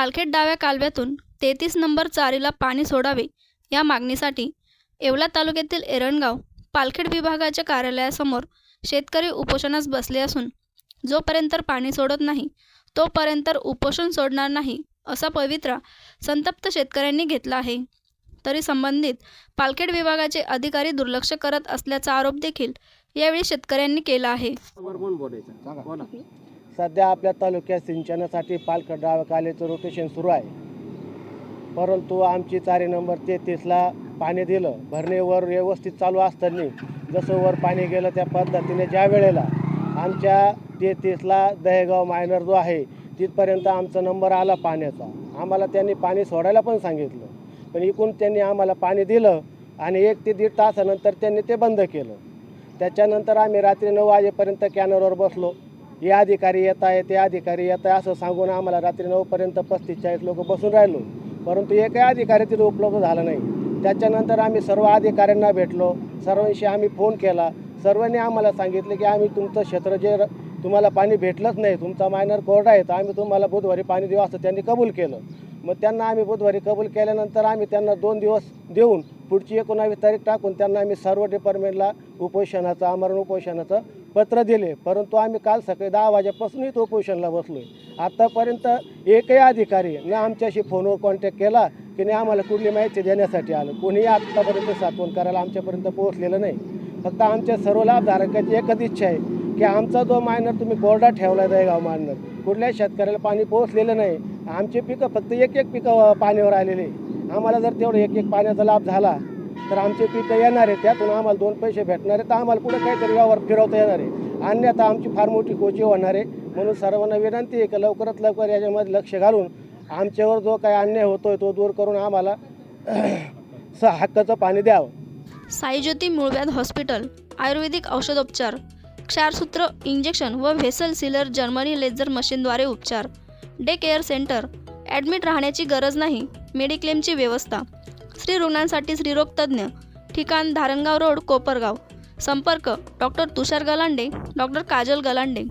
पालखेड डाव्या कालव्यातून तेहतीस नंबर चारीला पाणी सोडावे या मागणीसाठी येवला तालुक्यातील एरणगाव पालखेड विभागाच्या कार्यालयासमोर शेतकरी उपोषणास बसले असून जोपर्यंत पाणी सोडत नाही तोपर्यंत उपोषण सोडणार नाही असा पवित्रा संतप्त शेतकऱ्यांनी घेतला आहे. तरी संबंधित पालखेड विभागाचे अधिकारी दुर्लक्ष करत असल्याचा आरोप देखील यावेळी शेतकऱ्यांनी केला आहे. सध्या आपल्या तालुक्यात सिंचनासाठी पालखड डावकालेचं रोटेशन सुरू आहे. परंतु आमची चारी नंबर तेहतीसला पाणी दिलं. भरणेवर व्यवस्थित चालू असताना जसं वर पाणी गेलं त्या पद्धतीने ज्या वेळेला आमच्या तेहतीसला दहेगाव मायनर जो आहे तिथपर्यंत आमचा नंबर आला पाण्याचा. आम्हाला त्यांनी पाणी सोडायला पण सांगितलं. पण इकून त्यांनी आम्हाला पाणी दिलं आणि एक ते दीड तासानंतर त्यांनी ते बंद केलं. त्याच्यानंतर आम्ही रात्री नऊ वाजेपर्यंत कॅनरवर बसलो. हे अधिकारी येत आहे ते अधिकारी येत आहे असं सांगून आम्हाला रात्री नऊपर्यंत पस्तीस चाळीस लोक बसून राहिलो. परंतु एकही अधिकारी तिथे उपलब्ध झाला नाही. त्याच्यानंतर आम्ही सर्व अधिकाऱ्यांना भेटलो. सर्वांशी आम्ही फोन केला. सर्वांनी आम्हाला सांगितलं की आम्ही तुमचं क्षेत्र जे तुम्हाला पाणी भेटलंच नाही तुमचा मायनर कोरडा आहे तर आम्ही तुम्हाला बुधवारी पाणी देऊ असं त्यांनी कबूल केलं. मग त्यांना आम्ही बुधवारी कबूल केल्यानंतर आम्ही त्यांना दोन दिवस देऊन पुढची एकोणावीस तारीख टाकून त्यांना आम्ही सर्व डिपार्टमेंटला उपोषणाचं आमरण उपोषणाचं पत्र दिले. परंतु आम्ही काल सकाळी दहा वाजेपासून इथं उपोषणाला बसलो आहे आत्तापर्यंत एकही अधिकारी न आमच्याशी फोनवर कॉन्टॅक्ट केला की नाही आम्हाला कुठली माहिती देण्यासाठी आलं. कोणीही आत्तापर्यंत साठवण करायला आमच्यापर्यंत पोहोचलेलं नाही. फक्त आमच्या सर्व लाभधारकाची एकच इच्छा आहे की आमचा जो मायनर तुम्ही कोरडा ठेवला आहे गाव मायनर कुठल्याही शेतकऱ्याला पाणी पोहोचलेलं नाही. आमचे पिकं फक्त एक एक पिकं पाण्यावर आलेले आहे. आम्हाला जर तेवढं एक एक पाण्याचा लाभ झाला तर आमचे पिकं येणार आहे? त्यातून आम्हाला दोन पैसे भेटणार आहे तर आम्हाला पुढे काहीतरी व्यवहार फिरवता येणार आहे? अन्यथा आमची फार मोठी कोची होणार आहे. म्हणून सर्वांना विनंती आहे की लवकरात लवकर याच्यामध्ये लक्ष घालून आमच्यावर जो काही अन्याय होतोय तो दूर करून आम्हाला स हक्काचं पाणी द्यावं. साईज्योती मूळव्याध हॉस्पिटल आयुर्वेदिक औषधोपचार क्षारसूत्र इंजेक्शन व व्हेसल सिलर जर्मनी लेझर मशीनद्वारे उपचार. डे केअर सेंटर ॲडमिट राहण्याची गरज नाही मेडिक्लेमची व्यवस्था. स्त्री रुग्णांसाठी स्त्रीरोग तज्ज्ञ ठिकाण धारणगाव रोड कोपरगाव. संपर्क डॉक्टर तुषार गलांडे डॉक्टर काजल गलांडे.